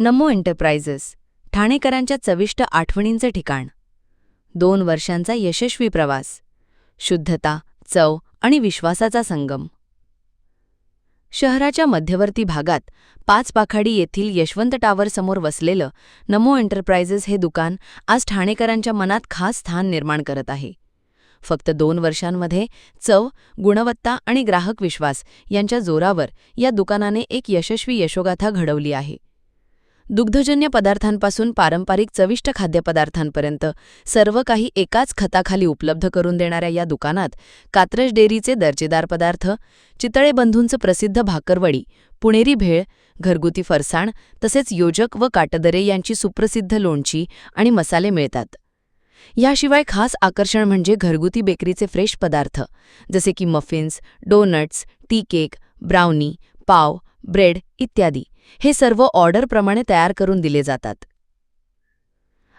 नमो enterprises ठाणेकरांच्या चविष्ट आठवणींचं ठिकाण. दोन वर्षांचा यशस्वी प्रवास शुद्धता चव आणि विश्वासाचा संगम. शहराच्या मध्यवर्ती भागात पाच पाखाडी येथील यशवंत टावर समोर वसलेलं नमो एंटरप्राइजेस हे दुकान आज ठाणेकरांच्या मनात खास स्थान निर्माण करत आहे. फक्त दोन वर्षांमध्ये चव गुणवत्ता आणि ग्राहक विश्वास यांच्या जोरावर या दुकानाने एक यशस्वी यशोगाथा घडवली आहे. दुग्धजन्य पदार्थांपासून पारंपरिक चविष्ट खाद्यपदार्थांपर्यंत सर्व काही एकाच खताखाली उपलब्ध करून देणाऱ्या या दुकानात कात्रज डेअरीचे दर्जेदार पदार्थ चितळे बंधूंचं प्रसिद्ध भाकरवडी पुणेरी भेळ घरगुती फरसाण तसेच योजक व काटदरे यांची सुप्रसिद्ध लोणची आणि मसाले मिळतात. याशिवाय खास आकर्षण म्हणजे घरगुती बेकरीचे फ्रेश पदार्थ जसे की muffins donuts tea cake brownie pav bread इत्यादी. हे सर्व ऑर्डरप्रमाणे तयार करून दिले जातात.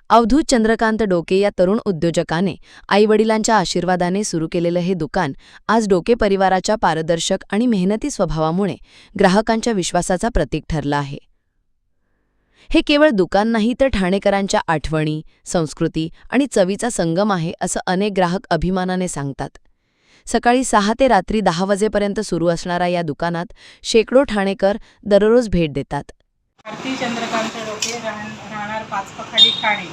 अवधूत चंद्रकांत डोके या तरुण उद्योजकाने आईवडिलांच्या आशीर्वादाने सुरू केलेलं हे दुकान आज डोके परिवाराच्या पारदर्शक आणि मेहनती स्वभावामुळे ग्राहकांच्या विश्वासाचा प्रतीक ठरलं आहे. हे केवळ दुकान नाही तर ठाणेकरांच्या आठवणी संस्कृती आणि चवीचा संगम आहे असं अनेक ग्राहक अभिमानाने सांगतात. सकाळी सहा ते रात्री दहा वाजेपर्यंत सुरू असणाऱ्या या दुकानात शेकडो ठाणेकर दररोज भेट देतात. आरती चंद्रकांत डोके राहणार पाचपखाडी ठाणे.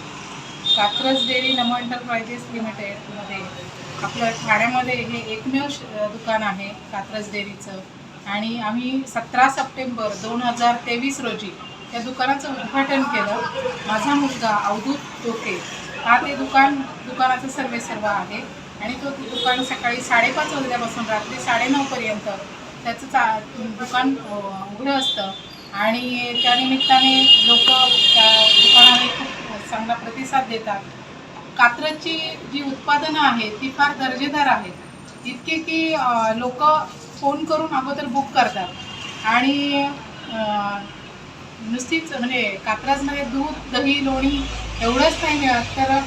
कात्रज डेअरी नमो एंटरप्राइजेस लिमिटेडमध्ये. आपलं ठाण्यामध्ये हे एकमेव दुकान आहे कात्रज डेअरीचं. आणि आम्ही सतरा सप्टेंबर दोन हजार तेवीस रोजी या दुकानाचं उद्घाटन केलं. माझा मुलगा अवधूत डोके. हा ते दुकान दुकानाचं सर्वे सर्व आहे. आणि तो दुकान सकाळी साडेपाच वाजल्यापासून रात्री साडेनऊपर्यंत त्याचं चा दुकान उघडं असतं. आणि त्यानिमित्ताने लोक त्या दुकानाला खूप चांगला प्रतिसाद देतात. कात्रजची जी उत्पादनं आहेत ती फार दर्जेदार आहेत. इतके की लोक फोन करून अगोदर बुक करतात. आणि नुसतीच म्हणजे कात्रजमध्ये दूध दही लोणी एवढंच नाही मिळत तर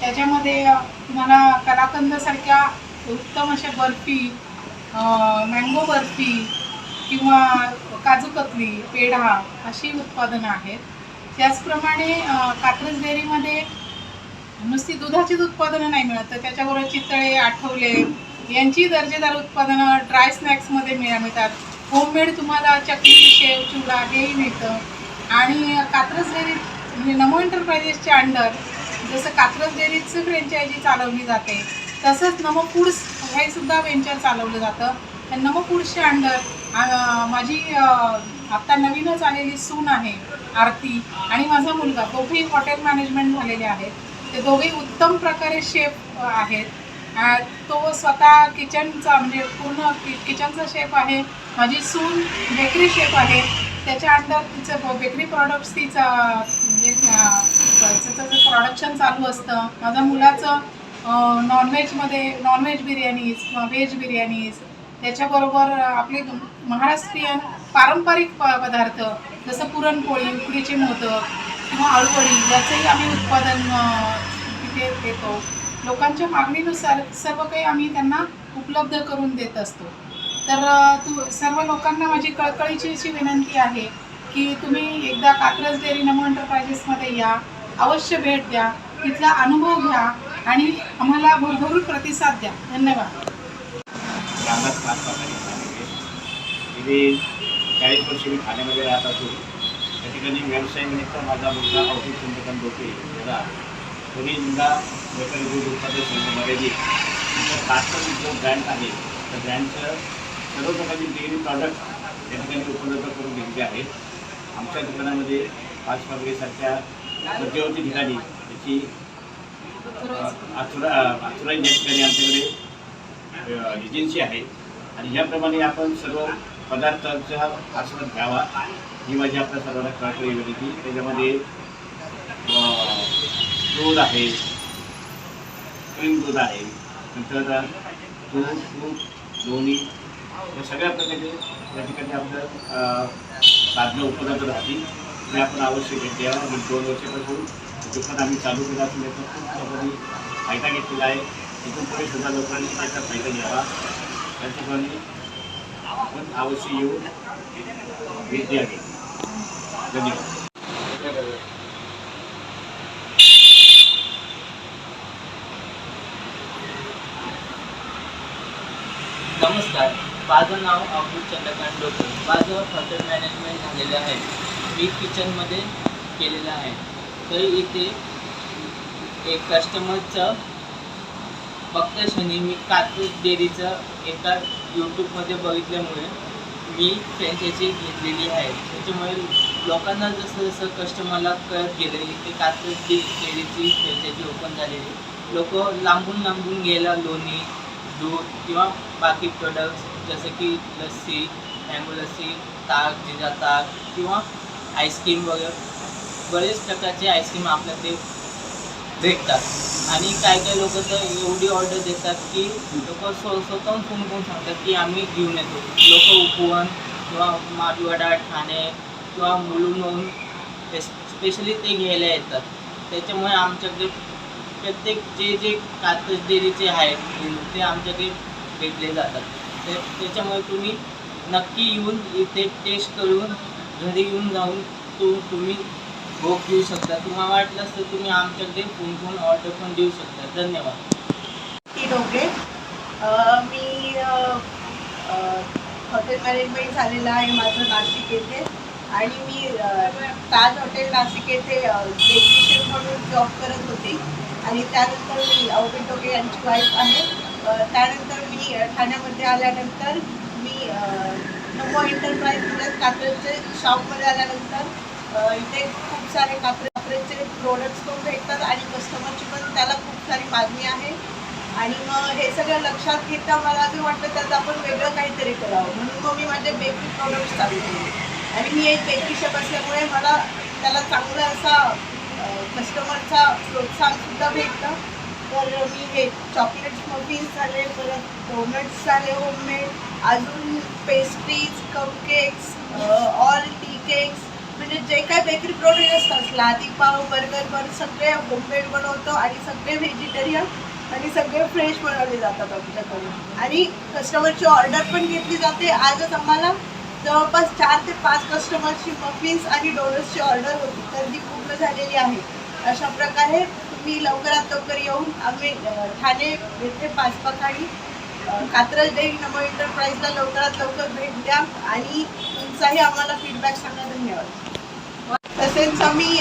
त्याच्यामध्ये तुम्हाला कलाकंदसारख्या उत्तम अशा बर्फी मँगो बर्फी किंवा काजू कतली पेढा अशी उत्पादनं आहेत. त्याचप्रमाणे कात्रज डेअरीमध्ये नुसती दुधाचीच उत्पादनं नाही मिळत तर त्याच्याबरोबर चितळे आठवले यांची दर्जेदार उत्पादनं ड्राय स्नॅक्समध्ये मिळा मिळतात. होममेड तुम्हाला चकली शेव चिवडा हेही मिळतं. आणि कात्रज डेअरी म्हणजे नमो एंटरप्राइजेसच्या अंडर जसं कात्रज डेअरीचं फ्रँचायझी चालवली जाते तसंच नमो फूड्स हे सुद्धा वेंचर चालवलं जातं. तर नमो फूड्सच्या अंडर माझी आत्ता नवीनच आलेली सून आहे आरती आणि माझा मुलगा दोघेही हॉटेल मॅनेजमेंट झालेले आहेत. ते दोघेही उत्तम प्रकारे शेफ आहेत. तो स्वतः किचनचा म्हणजे पूर्ण कि किचनचा शेफ आहे. माझी सून बेकरी शेफ आहे. त्याच्या अंडर तिचं बेकरी प्रॉडक्ट्स तिचं म्हणजे तिचं जे प्रॉडक्शन चालू असतं माझ्या मुलाचं नॉनव्हेजमध्ये नॉनव्हेज बिर्याणीज किंवा व्हेज बिर्याणीज त्याच्याबरोबर आपले महाराष्ट्रीयन पारंपरिक प पदार्थ जसं पुरणपोळी उकडीचे मोदक किंवा आळूवडी याचंही आम्ही उत्पादन तिथे देतो. लोकांच्या मागणीनुसार सर्व काही आम्ही त्यांना उपलब्ध करून देत असतो. तर तू सर्व लोकांना माझी कळकळीची अशी विनंती आहे की तुम्ही एकदा कात्रज डेअरी नमो एंटरप्राइजेसमध्ये या. अवश्य भेट द्या. तिथला अनुभव घ्या आणि आम्हाला भरभरून प्रतिसाद द्या. धन्यवाद. रामनाथ गेली चाळीस वर्ष मी ठाण्यामध्ये राहत असून त्या ठिकाणी व्यवसायानिमित्त माझा मुलगा औषध चंद्रकांत डोके याला कोणी निंदा बेकरी दूध संघ मर्यादित तुमचं कास्टर जो ब्रँड आहे त्या ब्रँडचं सर्व प्रकारचे डेअरी प्रॉडक्ट या ठिकाणी उपलब्ध करून घेतले आहेत. आमच्या दुकानामध्ये पाच पागडीसारख्या मध्यवर्ती ठिकाणी त्याची आथुरा आथुरा या ठिकाणी आमच्याकडे एजन्सी आहे. आणि याप्रमाणे आपण सर्व पदार्थांचा आस्वाद घ्यावा. ही माझी आपल्या सर्वांना कळकळी विनंती. त्याच्यामध्ये दूध आहे क्रीम दूध आहे. नंतर दूध दूध दोन्ही या सगळ्या प्रकारचे या ठिकाणी आपलं साधनं उपलब्ध राहतील. ते आपण अवश्य भेट द्यावा आणि दोन वर्षापासून दुकान आम्ही चालू केलं असून याचा खूप लोकांनी फायदा घेतलेला आहे. इथून पुढे सुद्धा लोकांनी त्याचा फायदा घ्यावा. त्या ठिकाणी आपण अवश्य येऊन भेट द्यावी. धन्यवाद करत नमस्कार माझं नाव अब्दुल चंद्रकांत डोके माझं हॉटेल मॅनेजमेंट झालेलं आहे. मी किचनमध्ये केलेलं आहे. तर इथे एक कस्टमरचं फक्त क्षणी मी कापूस डेअरीचं एका यूट्यूबमध्ये बघितल्यामुळे मी फ्रँचायझी घेतलेली आहे. त्याच्यामुळे लोकांना जसं जसं कस्टमरला कळत गेलं इथे कापूस डे डेअरीची फ्रँचायझी ओपन झालेली. लोक लांबून लांबून गेला लोणी दूध किंवा बाकी प्रोडक्ट्स जसं की लस्सी मँगो लस्सी ताक जिजा ताक किंवा आईस्क्रीम वगैरे. बरेच प्रकारचे आईस्क्रीम आपल्याकडे भेटतात. आणि काय काय लोक तर एवढी ऑर्डर देतात की लोक स्व स्वतःहून फोन करून सांगतात की आम्ही घेऊन येतो. लोक उपवन किंवा माडवाडा ठाणे किंवा मुलुंडहून स्पेशली ते घ्यायला येतात. त्याच्यामुळे आमच्याकडे प्रत्येक जे जे कातस डेअरीचे आहेत ते आमच्याकडे भेटले जातात. ते त्याच्यामुळे तुम्ही नक्की येऊन इथे टेस्ट करून घरी येऊन जाऊन तू तुम्ही भोग देऊ शकता. तुम्हाला वाटलं तर तुम्ही आमच्याकडे फोन फोन ऑर्डर पण देऊ शकता. धन्यवाद. ती डोके मी हॉटेल मॅनेजमेंट झालेलं आहे माझं नाशिक येथे. आणि मी ताज हॉटेल नाशिक येथे टेक्निशियन म्हणून जॉब करत होते. आणि त्यानंतर मी अवघे डोके यांची वाईफ आहे. त्यानंतर ठाण्यामध्ये आल्यानंतर मी नमो एंटरप्राईज म्हणजे शॉपमध्ये आल्यानंतर इथे खूप सारे कात्रे कात्रेचे प्रोडक्ट्स पण भेटतात आणि कस्टमरची पण त्याला खूप सारी मागणी आहे. आणि मग हे सगळं लक्षात घेता मला असं वाटतं त्याचं आपण वेगळं काहीतरी करावं. म्हणून मग मी माझे बेकरी प्रोडक्ट्स चालू केले. आणि मी एक बेकरी शॉप असल्यामुळे मला त्याला चांगला असा कस्टमरचा प्रोत्साहनसुद्धा भेटतं तर मी हे चॉकलेट्स मफिन्स झाले परत डोनट्स झाले होममेड अजून pastries cupcakes all tea cakes म्हणजे जे काय बेकरी प्रोडक्ट असतात लादी पाव बर्गर बन सगळे होममेड बनवतो आणि सगळे व्हेजिटेरियन आणि सगळे फ्रेश बनवले जातात आमच्याकडून आणि कस्टमरची ऑर्डर पण घेतली जाते. आजच आम्हाला जवळपास चार ते पाच कस्टमरची मफिन्स आणि डोनट्सची ऑर्डर होती. तर ती पूर्ण झालेली आहे. अशा प्रकारे मी लवकरात लवकर येऊन आम्ही ठाणे येथे पाचपाखाडी कात्रज डेअरी नमो एंटरप्राईजला लवकरात लवकर भेट द्या आणि तुमचाही आम्हाला फीडबॅक सांगा. धन्यवाद. तसेच आम्ही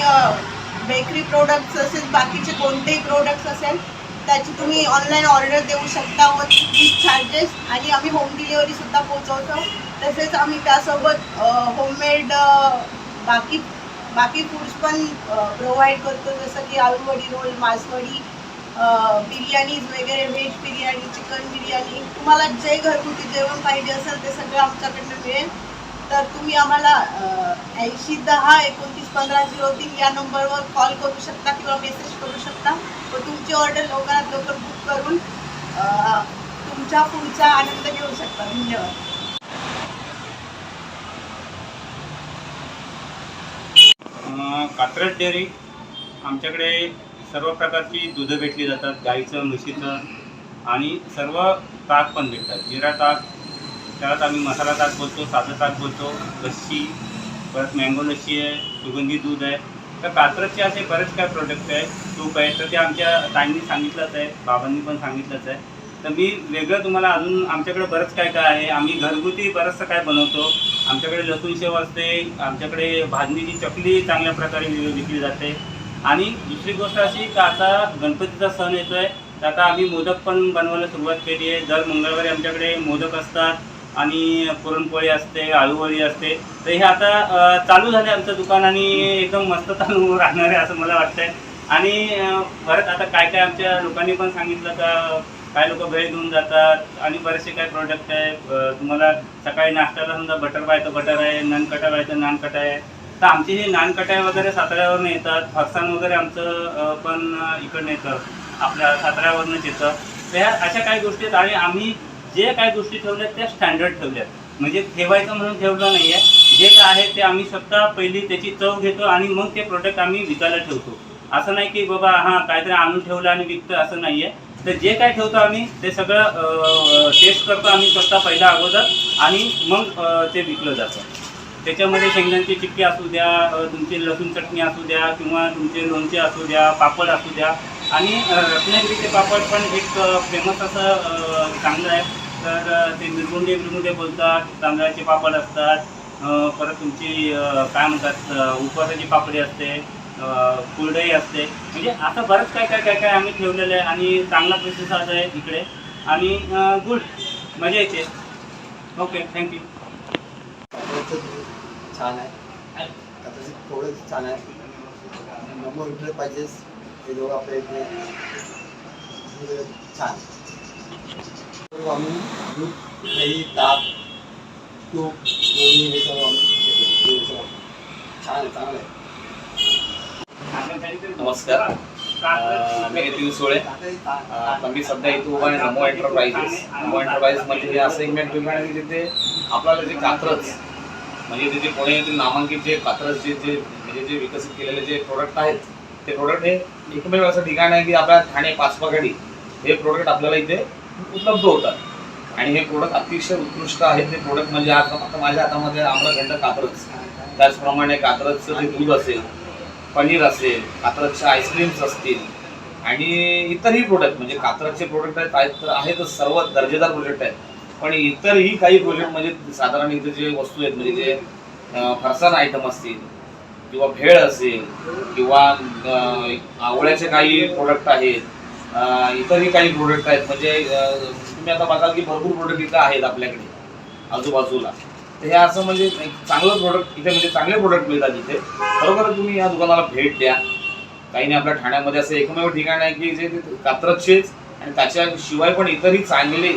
बेकरी प्रोडक्ट्स तसेच बाकीचे कोणतेही प्रोडक्ट्स असेल त्याची तुम्ही ऑनलाईन ऑर्डर देऊ शकता व विथ चार्जेस आणि आम्ही होम डिलिव्हरीसुद्धा पोचवतो तसेच आम्ही त्यासोबत होममेड बाकी बाकी फूड्स पण प्रोव्हाइड करतो. जसं की आलूवडी रोल मासवडी बिर्याणीज वगैरे व्हेज बिर्याणी चिकन बिर्याणी. तुम्हाला जे घरगुती जेवण पाहिजे असेल ते सगळं आमच्याकडनं मिळेल. तर तुम्ही आम्हाला ऐंशी दहा एकोणतीस पंधरा झिरो तीन या नंबरवर कॉल करू शकता किंवा मेसेज करू शकता. व तुमची ऑर्डर लवकरात लवकर बुक करून तुमच्या पुढचा आनंद घेऊ शकता. धन्यवाद. अं, डेअरी आमच्याकडे सर्व प्रकारची दुधं भेटली जातात गाईचं म्हशीचं आणि सर्व ताक पण भेटतात. जिरा ताक त्यात आम्ही मसाला ताक बोलतो साधं ताक बोलतो लस्सी परत मँगो लस्सी आहे सुगंधी दूध आहे. तर कात्रजचे असे बरेच काय प्रोडक्ट आहेत तूप आहे तर ते आमच्या ताईंनी सांगितलंच आहे बाबांनी पण सांगितलंच आहे. तर मी वेगळं तुम्हाला अजून आमच्याकडे बरंच काय काय आहे. आम्ही घरगुती बरंचसं काय बनवतो. आमच्याकडे लसूण शेव असते. आमच्याकडे भाजणीची चकली चांगल्या प्रकारे विकली जाते. आणि दुसरी गोष्ट अशी की आता गणपतीचा सण येतो आहे तर आता आम्ही मोदक पण बनवायला सुरुवात केली आहे. दर मंगळवारी आमच्याकडे मोदक असतात आणि पुरणपोळी असते आळूवळी असते. तर हे आता चालू झाले आमचं दुकान आणि एकदम मस्त चालू राहणार आहे असं मला वाटतंय. आणि परत आता काय काय आमच्या लोकांनी पण सांगितलं का काय लोक भेळ घेऊन जातात आणि बरेचसे काय प्रोडक्ट आहे. तुम्हाला सकाळी नाश्त्याला समजा बटर पाहायचं बटर आहे नान कटा पाहिजे नान कटा आहे. तर आमची जे नान कटाय वगैरे साताऱ्यावरून येतात फरसाण वगैरे आमचं पण इकडनं येतं. आपल्या साताऱ्यावरूनच येतं. तर ह्या अशा काही गोष्टी आहेत आणि आम्ही जे काही गोष्टी ठेवल्यात त्या स्टँडर्ड ठेवल्यात. म्हणजे ठेवायचं म्हणून ठेवलं नाही आहे जे काय आहे ते आम्ही स्वतः पहिली त्याची चव घेतो आणि मग ते प्रोडक्ट आम्ही विकायला ठेवतो. असं नाही की बाबा हां काहीतरी आणून ठेवलं आणि विकतं असं नाही आहे तर जे काय ठेवतो आम्ही ते सगळं टेस्ट करतो आम्ही स्वतः पहिला अगोदर आणि मग ते विकलं जातं. त्याच्यामध्ये शेंगदाण्याची चिक्की असू द्या तुमची लसूण चटणी असू द्या किंवा तुमचे लोणचे असू द्या पापड असू द्या. आणि रत्नागिरीचे पापड पण एक फेमस असं चांगलं आहे. तर ते निरगुंडे बिरगुंडे बोलतात तांदळाचे पापड असतात. परत तुमची काय म्हणतात अ, उपवासाची पापडी असते. कुरडई असते. म्हणजे असं बरंच काय काय काय काय आम्ही ठेवलेलं आहे आणि चांगला प्रतिसाद आहे इकडे. आणि गुड मजा येते. ओके थँक्यू छान आहे. थोडं छान आहे. नमो इकडे पाहिजेच हे दोघं आपल्या इकडे. छान. आम्ही दूध दही ताप तूप दोन्ही हे सर्व आम्ही छान आहे चांगलं आहे. नमस्कार. मी नितीन सोळे. मी सध्या इथे उभा आहे नमो एंटरप्राइजेस नमो एंटरप्राइजेस म्हणजे हे असं एक ठिकाण आहे की जिथे आपल्याला जे कात्रज म्हणजे तिथे पुणे येथील नामांकित जे कात्रज जे जे म्हणजे जे विकसित केलेले जे प्रोडक्ट आहेत ते प्रोडक्ट हे एकमेव असं ठिकाण आहे की आपल्या ठाणे पाचपागडी हे प्रोडक्ट आपल्याला इथे उपलब्ध होतात. आणि हे प्रोडक्ट अतिशय उत्कृष्ट आहेत ते प्रोडक्ट म्हणजे आता माझ्या हातामध्ये आम्रखंड कात्रज. त्याचप्रमाणे कात्रजचं जे दूध असेल पनीर असेल कात्रजचे आईस्क्रीम्स असतील आणि इतरही प्रोडक्ट म्हणजे कात्रजचे प्रोडक्ट आहेत आहेत तर आहेतच सर्व दर्जेदार प्रोडक्ट आहेत. पण इतरही काही प्रोडक्ट म्हणजे साधारण इथे जे वस्तू आहेत म्हणजे जे अं, फरसाण आयटम असतील किंवा भेळ असेल किंवा आवळ्याचे काही प्रोडक्ट आहेत इतरही काही प्रोडक्ट आहेत म्हणजे तुम्ही आता बघाल की भरपूर प्रोडक्ट इथं आहेत आपल्याकडे आजूबाजूला. तर हे असं म्हणजे एक चांगलं प्रोडक्ट इथे म्हणजे चांगले प्रोडक्ट मिळतात इथे. बरोबर तुम्ही या दुकानाला भेट द्या. काही नाही आपल्या ठाण्यामध्ये असं एकमेव ठिकाण आहे की जे ते कात्रजचेच आणि त्याच्याशिवाय पण इतरही चांगले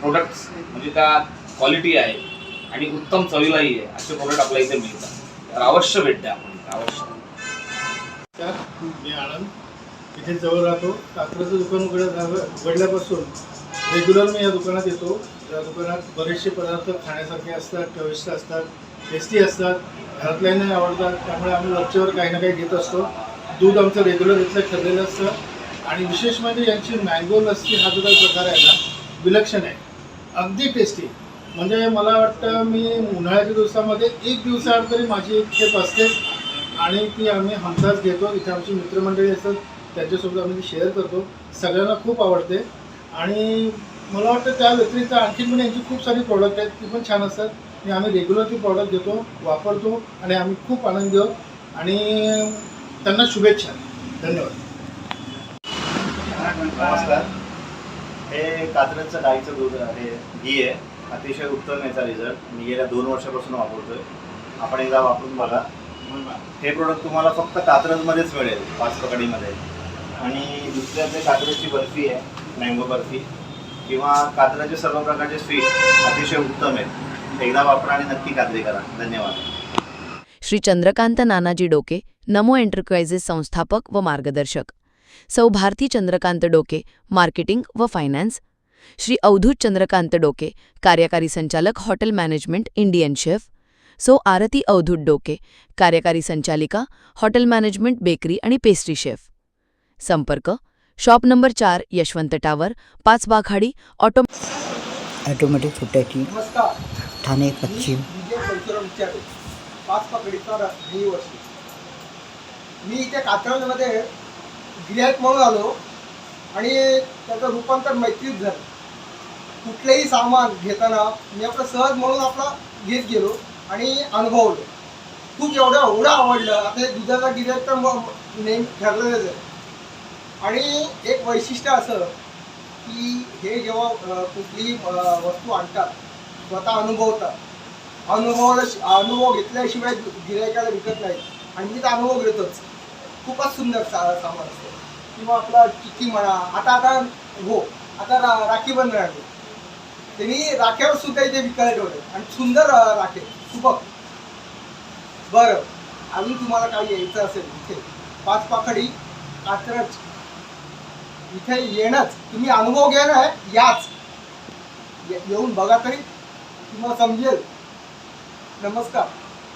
प्रोडक्ट्स म्हणजे त्या क्वालिटी आहे आणि उत्तम चवीलाही आहे असे प्रोडक्ट आपल्या इथे मिळतात. तर अवश्य भेट द्या आपण अवश्य. मी आनंद. इथे जवळ राहतो. कात्राचं दुकान उघड उघडल्यापासून रेग्युलर मी या दुकानात येतो. या दुकानात बरेचसे पदार्थ खाण्यासारखे असतात चविष्ट असतात टेस्टी असतात घरातल्याने आवडतात. त्यामुळे आम्ही वरच्यावर काही ना काही घेत असतो. दूध आमचं रेग्युलर इथलं ठरलेलं असतं. आणि विशेष म्हणजे यांची मँगो लस्सी हा जो काही प्रकार आहे ना विलक्षण आहे. अगदी टेस्टी म्हणजे मला वाटतं मी उन्हाळ्याच्या दिवसामध्ये एक दिवसाआड तरी माझी एक खेप असतेच. आणि ती आम्ही हमसाच घेतो. इथे आमची मित्रमंडळी असतात. त्यांच्यासोबत आम्ही ती शेअर करतो. सगळ्यांना खूप आवडते. आणि मला वाटतं त्या व्यतिरिक्त आणखीन पण यांची खूप सारी प्रॉडक्ट आहेत. ती पण छान असतात. आणि आम्ही रेग्युलर ती प्रॉडक्ट घेतो वापरतो आणि आम्ही खूप आनंद घेऊ आणि त्यांना शुभेच्छा. धन्यवाद. नमस्कार. हे कात्रजचं गाईचं दूध आहे घी आहे. अतिशय उत्तम याचा रिझल्ट मी गेल्या दोन वर्षापासून वापरतोय. आपण एकदा वापरून बघा. हे प्रोडक्ट तुम्हाला फक्त कात्रजमध्येच मिळेल पाच पकडीमध्ये आणि दुसऱ्या जे कात्रजची बर्फी आहे मँगो बर्फी किंवा कात्रजचे सर्व प्रकारचे स्वीट अतिशय उत्तम आहेत. एकदा वापरा आणि नक्की खात्री करा. धन्यवाद. श्री चंद्रकांत नानाजी डोके नमो एंटरप्राइजेस संस्थापक व मार्गदर्शक. सौ भारती चंद्रकांत डोके मार्केटिंग व फायनान्स. श्री अवधूत चंद्रकांत डोके कार्यकारी संचालक hotel management Indian chef. So Aarti Avdhoot Doke कार्यकारी संचालिका हॉटेल मॅनेजमेंट बेकरी आणि पेस्ट्री शेफ. संपर्क शॉप नंबर चार यशवंत टावर पाच बाखाडी ऑटो ॲटोमॅटिक नमस्कार ठाणे पश्चिम. पाच पकडीचा रहिवासी मी इथे कात्रजमध्ये गिऱ्हाईक म्हणून आलो आणि त्याचं रूपांतर मैत्रीत झालं. कुठलेही सामान घेताना मी आपलं सहज म्हणून आपला घेत गेलो आणि अनुभवलो. खूप एवढं एवढं आवडलं. आता हे दुधाचा गिऱ्हाईक तर मग नेहमी ठरलेलंच आहे. आणि एक वैशिष्ट्य असं की हे जेव्हा कुठलीही वस्तू आणतात स्वतः अनुभवतात. अनुभवाला अनुभव घेतल्याशिवाय गिरायकाला विकत नाही आणि मी तर अनुभव घेतोच. खूपच सुंदर सा सामान असतं. किंवा आपला चिक्की म्हणा आता आता हो आता रा राखी बंद आहे त्यांनी राख्यावर सुद्धा इथे विकायला ठेवले. आणि सुंदर राखे. सुबक बरं. अजून तुम्हाला काही यायचं असेल इथे. पाच पाकडी कात्रज. इथे येणंच. तुम्ही अनुभव घेणं आहे याच. येऊन बघा तरी तुम्हाला समजेल. नमस्कार.